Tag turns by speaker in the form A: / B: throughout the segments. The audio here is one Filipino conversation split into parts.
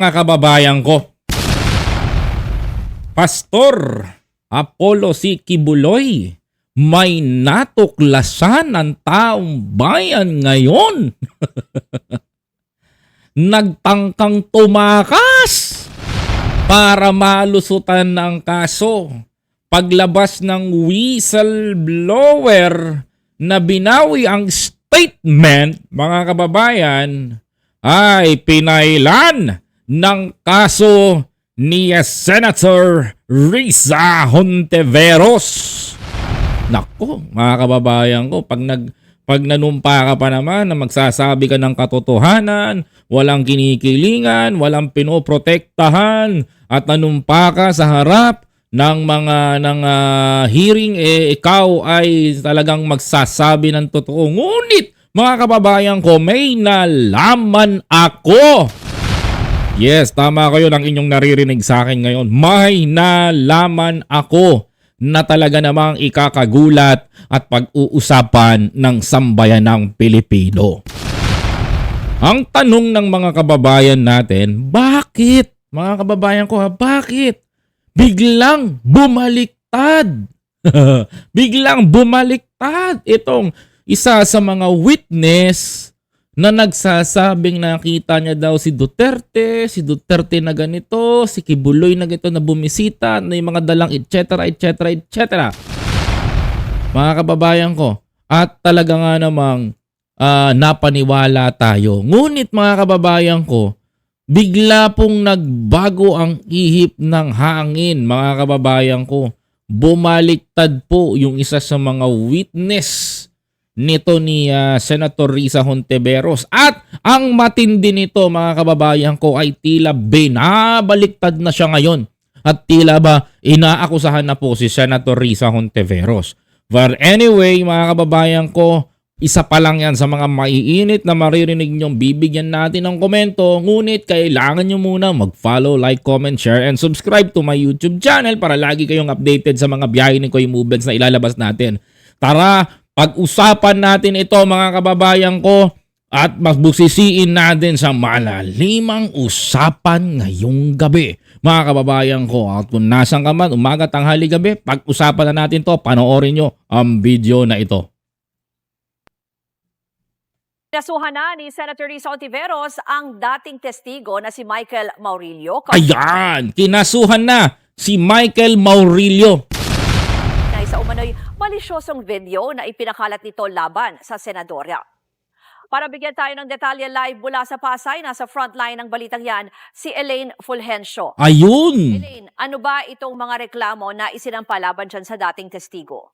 A: mga kababayan ko. Pastor Apollo C. Kibuloy, may natuklasan ng taong bayan ngayon. Nagtangkang tumakas para malusutan ng kaso. Paglabas ng whistleblower na binawi ang statement, mga kababayan, ay pinailan ng kaso ni Senator Risa Honteveros. Nako, mga kababayan ko, pag nag pag nanumpa ka pa naman na magsasabi ka ng katotohanan, walang kinikilingan, walang pinoprotektahan, at nanumpa ka sa harap ng mga ng ah, hearing, eh, ikaw ay talagang magsasabi ng totoo. Ngunit, mga kababayan ko, may nalaman ako. Yes, tama kayo ng inyong naririnig sa akin ngayon. May nalaman ako na talaga namang ikakagulat at pag-uusapan ng sambayanang Pilipino. Ang tanong ng mga kababayan natin, bakit? Mga kababayan ko ha, bakit? Biglang bumaliktad. Biglang bumaliktad itong isa sa mga witness na nagsasabing nakita niya daw si Duterte, si Duterte na ganito, si Kibuloy na ganito na bumisita, na yung mga dalang etc. etc. etc. Mga kababayan ko, at talaga nga namang ah, napaniwala tayo. Ngunit mga kababayan ko, bigla pong nagbago ang ihip ng hangin, mga kababayan ko. Bumaliktad po yung isa sa mga witness nito ni ah, Senator Risa Honteveros. At ang matindi nito mga kababayan ko ay tila binabaliktad na siya ngayon. At tila ba inaakusahan na po si Senator Risa Honteveros. But anyway mga kababayan ko, isa pa lang yan sa mga maiinit na maririnig nyong bibigyan natin ng komento. Ngunit kailangan nyo muna mag-follow, like, comment, share, and subscribe to my YouTube channel para lagi kayong updated sa mga biyahe ni Koy Movements na ilalabas natin. Tara, pag-usapan natin ito mga kababayan ko at magbusisiin natin sa malalimang usapan ngayong gabi. Mga kababayan ko, at kung nasan ka man, umaga, tanghali, gabi, pag-usapan na natin to, panoorin nyo ang video na ito.
B: Nasuhan na ni Senator Risa Ontiveros ang dating testigo na si Michael Maurilio
A: Ayan, kinasuhan na si Michael Maurilio.
B: Umano'y malisyosong video na ipinakalat nito laban sa senadorya. Para bigyan tayo ng detalye live mula sa Pasay, nasa frontline ng balitang yan, si Elaine Fulgencio.
A: Ayun.
B: Elaine, ano ba itong mga reklamo na isinampa laban dyan sa dating testigo?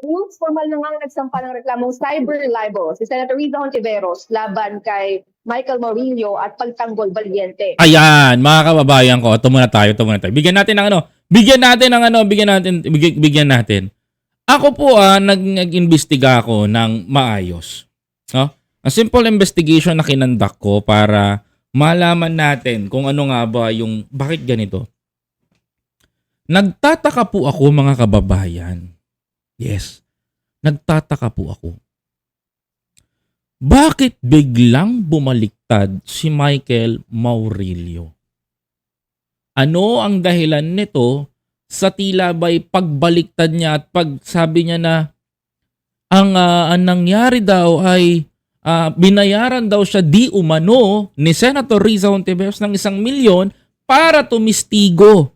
C: Yung formal na nga nagsampa ng reklamong cyber libel si Senator Risa Hontiveros laban kay Michael Morillo at pagtanggol valiente.
A: Ayan, mga kababayan ko, ito muna tayo, ito muna tayo. Bigyan natin ng ano, bigyan natin ng ano, bigyan natin, bigyan, natin. Ako po ah, nag, nag-imbestiga ako ng maayos. No? A simple investigation na kinandak ko para malaman natin kung ano nga ba yung, bakit ganito. Nagtataka po ako mga kababayan. Yes, nagtataka po ako. Bakit biglang bumaliktad si Michael Maurilio? Ano ang dahilan nito sa tila ba'y pagbaliktad niya at pagsabi niya na ang, ah, ang nangyari daw ay ah, binayaran daw siya di umano ni Senator Riza Hontiveros ng isang milyon para tumistigo.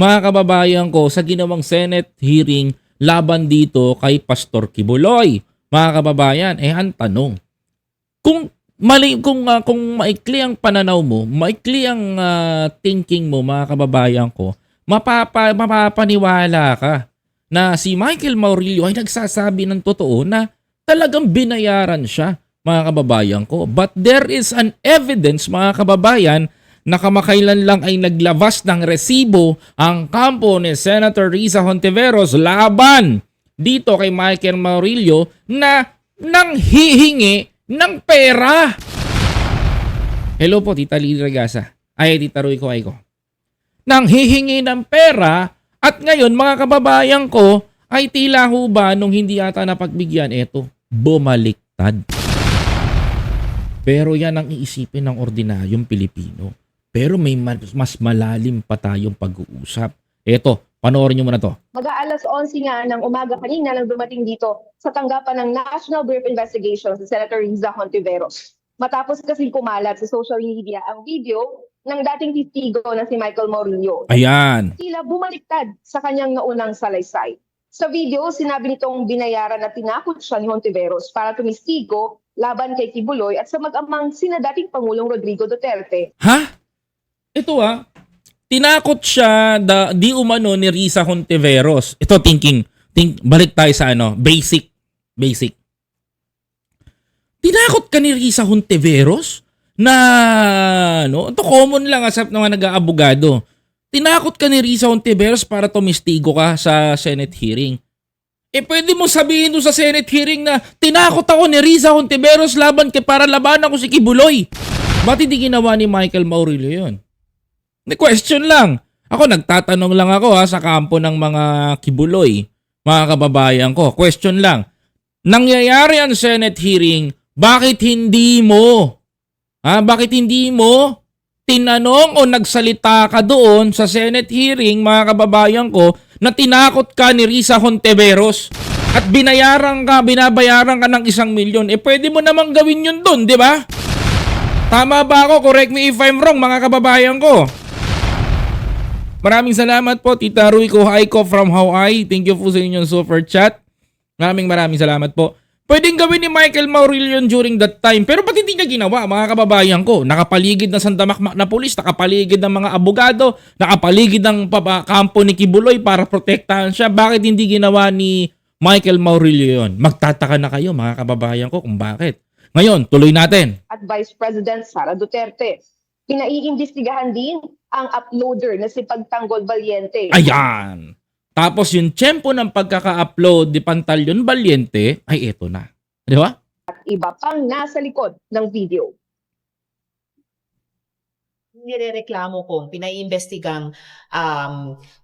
A: Mga kababayan ko, sa ginawang Senate hearing laban dito kay Pastor Kibuloy. Mga kababayan, eh ang tanong, kung mali kung ah, kung maikli ang pananaw mo, maikli ang ah, thinking mo mga kababayan ko, mapapa, mapapaniwala ka na si Michael Maurilio ay nagsasabi ng totoo na talagang binayaran siya mga kababayan ko. But there is an evidence mga kababayan na kamakailan lang ay naglabas ng resibo ang kampo ni Senator Risa Hontiveros laban dito kay Michael Maurilio na nang hihingi ng pera. Hello po, Tita Lili Regasa. Ay, Tita Roy ko ay ko. Nang hihingi ng pera at ngayon mga kababayan ko ay tila ho ba nung hindi ata napagbigyan, eto, bumaliktad. Pero yan ang iisipin ng ordinaryong Pilipino. Pero may mas malalim pa tayong pag-uusap. Eto, panoorin nyo muna to.
C: Mag-aalas 11 nga ng umaga kanina nang dumating dito sa tanggapan ng National Bureau of Investigation si Senator Riza Hontiveros. Matapos kasi kumalat sa social media ang video ng dating testigo na si Michael Morillo.
A: Ayan.
C: Tila bumaliktad sa kanyang naunang salaysay. Sa video, sinabi nitong binayaran na tinakot siya ni Hontiveros para tumistigo laban kay Kibuloy at sa mag-amang sina dating Pangulong Rodrigo Duterte.
A: Ha? Ito ah. Tinakot siya da, di umano ni Risa Hontiveros. Ito thinking, think, balik tayo sa ano, basic. Basic. Tinakot ka ni Risa Hontiveros na no, ito common lang asap ng mga nag-aabogado. Tinakot ka ni Risa Hontiveros para tumistigo ka sa Senate hearing. Eh pwede mo sabihin doon sa Senate hearing na tinakot ako ni Risa Hontiveros laban kay para labanan ko si Kibuloy. Ba't hindi ginawa ni Michael Maurilio yun? Question lang. Ako nagtatanong lang ako ha sa kampo ng mga kibuloy, mga kababayan ko. Question lang. Nangyayari ang Senate hearing, bakit hindi mo? Ha, bakit hindi mo tinanong o nagsalita ka doon sa Senate hearing, mga kababayan ko, na tinakot ka ni Risa Honteveros at binayaran ka, binabayaran ka ng isang milyon, eh pwede mo namang gawin yun doon, di ba? Tama ba ako? Correct me if I'm wrong, mga kababayan ko. Maraming salamat po, Tita Ruiko Haiko from Hawaii. Thank you po sa inyong super chat. Maraming maraming salamat po. Pwedeng gawin ni Michael Maurilio yun during that time. Pero ba't hindi niya ginawa, mga kababayan ko? Nakapaligid ng sandamakmak na pulis, nakapaligid ng mga abogado, nakapaligid ng kampo ni Kibuloy para protektahan siya. Bakit hindi ginawa ni Michael Maurilio yun? Magtataka na kayo, mga kababayan ko, kung bakit. Ngayon, tuloy natin.
C: at Vice President Sara Duterte. Pinaiimbestigahan din ang uploader na si Pagtanggol Valiente.
A: Ayan. Tapos yung tempo ng pagkaka-upload ni Pantalyon Valiente, ay eto na. Di ba?
C: At iba pang nasa likod ng video.
D: nirereklamo kong pinaiimbestigang um,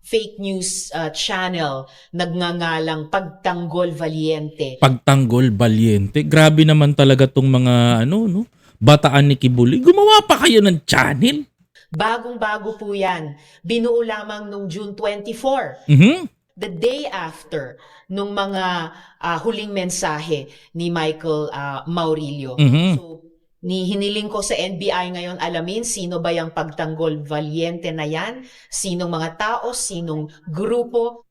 D: fake news uh, channel nagngangalang Pagtanggol Valiente.
A: Pagtanggol Valiente. Grabe naman talaga tong mga ano, no? Bataan ni Kibuloy. Gumawa pa kayo ng channel.
D: Bagong-bago po yan. Binuo lamang nung June 24.
A: Mhm.
D: the day after nung mga ah, huling mensahe ni Michael ah, Maurilio.
A: Mhm.
D: So, ni hiniling ko sa NBI ngayon alamin sino ba yung pagtanggol valiente na yan, sinong mga tao, sinong grupo,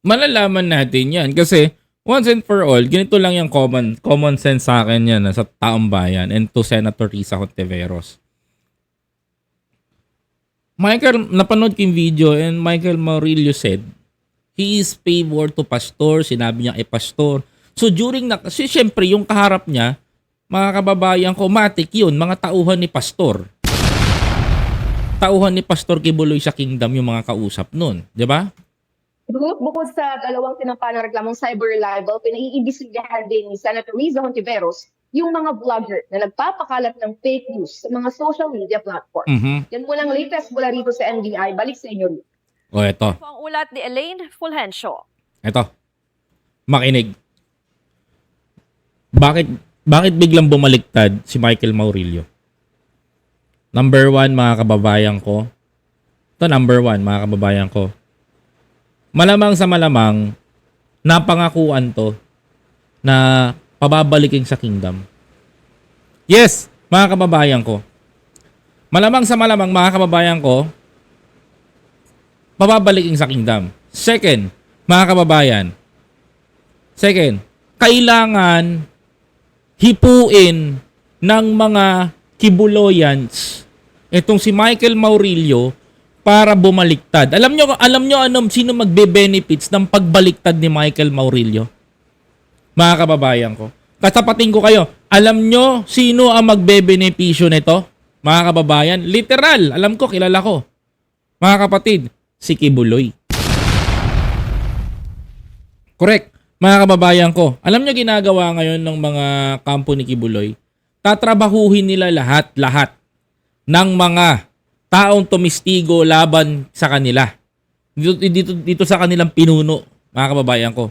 A: Malalaman natin yan kasi once and for all, ganito lang yung common common sense sa akin yan ah, sa taong bayan and to Senator Risa Hontiveros. Michael, napanood ko yung video and Michael Maurilio said, he is favor to pastor. Sinabi niya, eh, pastor. So during na, kasi syempre yung kaharap niya, mga kababayan ko, matik yun, mga tauhan ni pastor. Tauhan ni Pastor Kibuloy sa kingdom yung mga kausap nun. Di ba?
C: Bukod sa dalawang tinampa ng reklamong cyber libel, pinaiimbestigahan din ni Senator Riza Hontiveros yung mga vlogger na nagpapakalat ng fake news sa mga social media platform.
A: Mhm.
C: Yan po lang latest mula rito sa NBI. Balik sa inyo.
A: O eto.
B: Po ang ulat ni Elaine Fulgencio.
A: Eto. Makinig. Bakit bakit biglang bumaliktad si Michael Maurilio? Number one, mga kababayan ko. Ito, number one, mga kababayan ko. Malamang sa malamang, napangakuan to na pababalikin sa kingdom. Yes, mga kababayan ko. Malamang sa malamang, mga kababayan ko, pababalikin sa kingdom. Second, mga kababayan, second, kailangan hipuin ng mga kibuloyans itong si Michael Maurilio para bumaliktad. Alam nyo, alam nyo anong sino magbe-benefits ng pagbaliktad ni Michael Maurilio? Mga kababayan ko. Katapatin ko kayo, alam nyo sino ang magbe-benepisyo nito? Mga kababayan, literal, alam ko, kilala ko. Mga kapatid, si Kibuloy. Correct. Mga kababayan ko, alam nyo ginagawa ngayon ng mga kampo ni Kibuloy? Tatrabahuhin nila lahat-lahat ng mga taong tumistigo laban sa kanila. Dito, dito, dito sa kanilang pinuno, mga kababayan ko.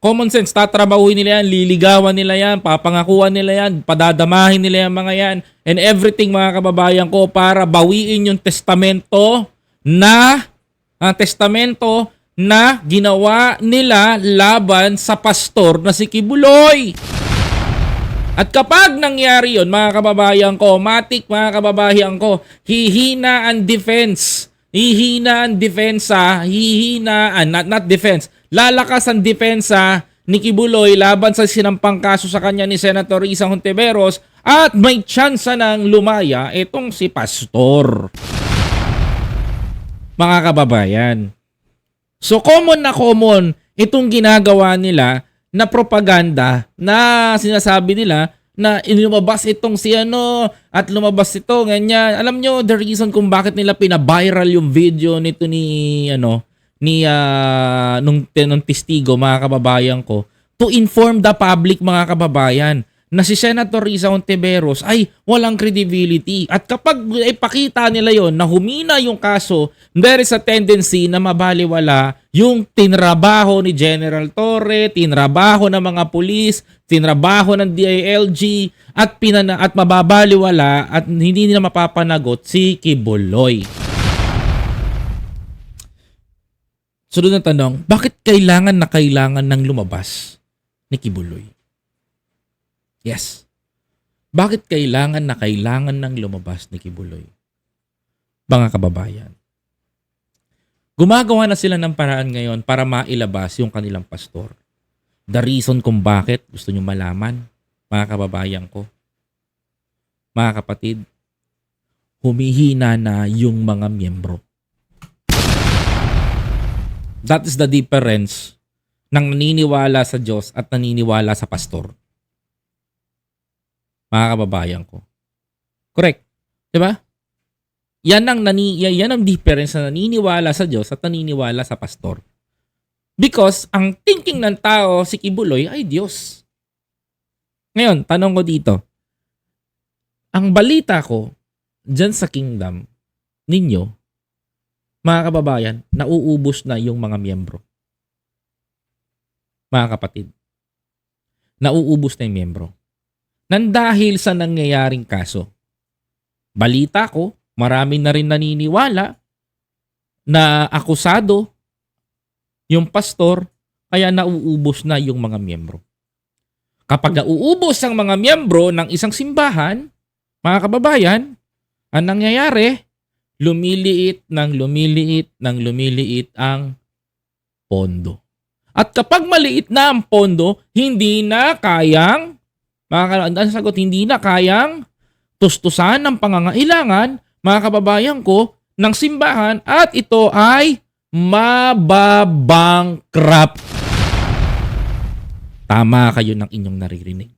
A: Common sense, tatrabahuin nila yan, liligawan nila yan, papangakuan nila yan, padadamahin nila yan mga yan, and everything mga kababayan ko para bawiin yung testamento na, ang testamento na ginawa nila laban sa pastor na si Kibuloy. At kapag nangyari yon mga kababayan ko, matik mga kababayan ko, hihina ang defense. Hihina ang depensa, hihina, ah, not, not defense, lalakas ang depensa ni Kibuloy laban sa sinampang kaso sa kanya ni Senator Risa Hontiveros at may tsansa ng lumaya itong si Pastor. Mga kababayan, So common na common itong ginagawa nila na propaganda na sinasabi nila na lumabas itong si ano at lumabas ito ganyan. Alam nyo the reason kung bakit nila pina-viral yung video nito ni ano ni ah, nung, nung testigo mga kababayan ko to inform the public mga kababayan na si Senator Risa Ontiveros ay walang credibility. At kapag ipakita nila yon na humina yung kaso, there is a tendency na mabaliwala yung tinrabaho ni General Torre, tinrabaho ng mga pulis, tinrabaho ng DILG, at, pinana at mababaliwala at hindi nila mapapanagot si Kibuloy. Sunod na tanong, bakit kailangan na kailangan ng lumabas ni Kibuloy? Yes. Bakit kailangan na kailangan ng lumabas ni Kibuloy? Mga kababayan. Gumagawa na sila ng paraan ngayon para mailabas yung kanilang pastor. The reason kung bakit gusto nyo malaman, mga kababayan ko. Mga kapatid, humihina na yung mga miyembro. That is the difference ng naniniwala sa Diyos at naniniwala sa pastor mga kababayan ko. Correct. 'Di ba? Yan ang nani yan ang difference na naniniwala sa Diyos at naniniwala sa pastor. Because ang thinking ng tao si Kibuloy ay Diyos. Ngayon, tanong ko dito. Ang balita ko diyan sa kingdom ninyo, mga kababayan, nauubos na yung mga miyembro. Mga kapatid. Nauubos na yung miyembro nang dahil sa nangyayaring kaso. Balita ko, marami na rin naniniwala na akusado yung pastor kaya nauubos na yung mga miyembro. Kapag nauubos ang mga miyembro ng isang simbahan, mga kababayan, ang nangyayari, lumiliit ng lumiliit ng lumiliit ang pondo. At kapag maliit na ang pondo, hindi na kayang mga ang sagot, hindi na kayang tustusan ng pangangailangan, mga kababayan ko, ng simbahan at ito ay mababangkrap. Tama kayo ng inyong naririnig.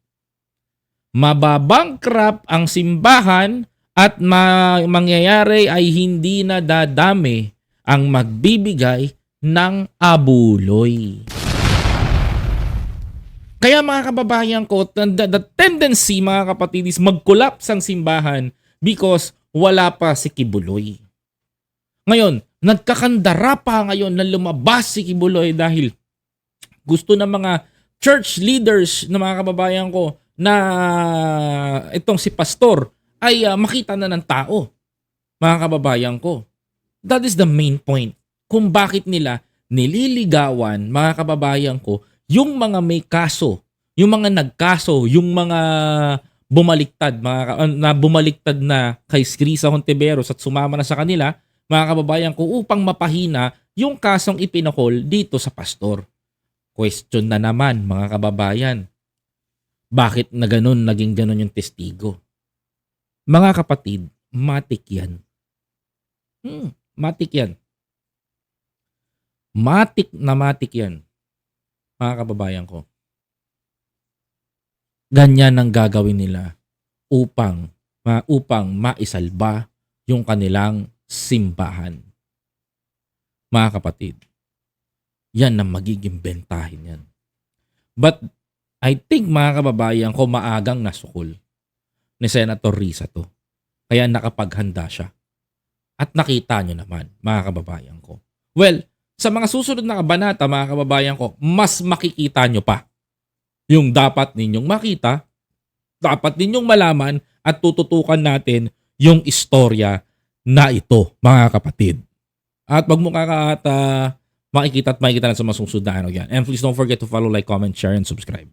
A: Mababangkrap ang simbahan at ma- mangyayari ay hindi na dadami ang magbibigay ng abuloy. Kaya mga kababayan ko, the, the tendency mga kapatid is mag-collapse ang simbahan because wala pa si Kibuloy. Ngayon, nagkakandara pa ngayon na lumabas si Kibuloy dahil gusto ng mga church leaders na mga kababayan ko na itong si pastor ay ah, makita na ng tao. Mga kababayan ko. That is the main point kung bakit nila nililigawan mga kababayan ko yung mga may kaso, yung mga nagkaso, yung mga bumaliktad, mga uh, na bumaliktad na kay Risa Hontiveros at sumama na sa kanila, mga kababayan ko, upang mapahina yung kasong ipinakol dito sa pastor. Question na naman, mga kababayan. Bakit na ganun, naging ganun yung testigo? Mga kapatid, matik yan. Hmm, matik yan. Matik na matik yan mga kababayan ko. Ganyan ang gagawin nila upang ma, upang maisalba yung kanilang simbahan. Mga kapatid, yan ang magiging bentahin yan. But I think mga kababayan ko maagang nasukol ni Senator Risa to. Kaya nakapaghanda siya. At nakita nyo naman, mga kababayan ko. Well, sa mga susunod na kabanata, mga kababayan ko, mas makikita nyo pa yung dapat ninyong makita, dapat ninyong malaman at tututukan natin yung istorya na ito, mga kapatid. At wag mo kaka at ah, makikita at makikita na sa mga susunod na ano yan. And please don't forget to follow, like, comment, share, and subscribe.